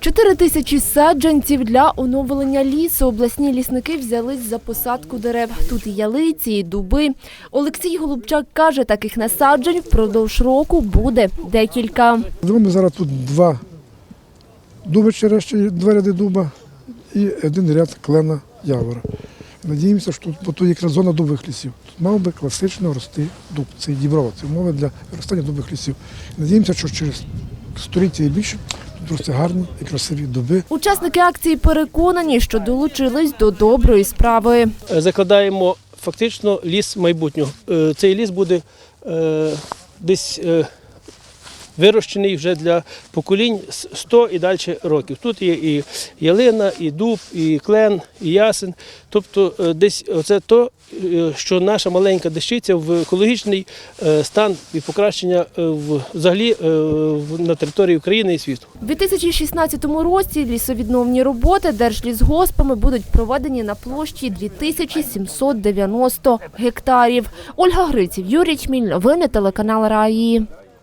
Чотири тисячі саджанців для оновлення лісу. Обласні лісники взялись за посадку дерев. Тут і ялиці, і дуби. Олексій Голубчак каже, таких насаджень впродовж року буде декілька. Зробимо зараз тут два дуби черещі, два ряди дуба і один ряд клена явора. Надіємося, що тут, бо тут якраз зона дубових лісів. Тут мав би класично рости дуб. Це діброва, це умови для виростання дубових лісів. Надіємося, що через століття і більше тут росте гарні і красиві дуби. Учасники акції переконані, що долучились до доброї справи. Е, закладаємо фактично ліс майбутнього. Е, Цей ліс буде е, десь вирощений вже для поколінь з 100 і далі років. Тут є і ялина, і дуб, і клен, і ясен. Тобто е, десь це то, е, що наша маленька дещиця в екологічний е, стан і покращення взагалі на території України і світу. У 2016 році лісовідновні роботи держлісгоспами будуть проведені на площі 2790 гектарів. Ольга Гриців, Юрій Чміль, новини телеканал Раї.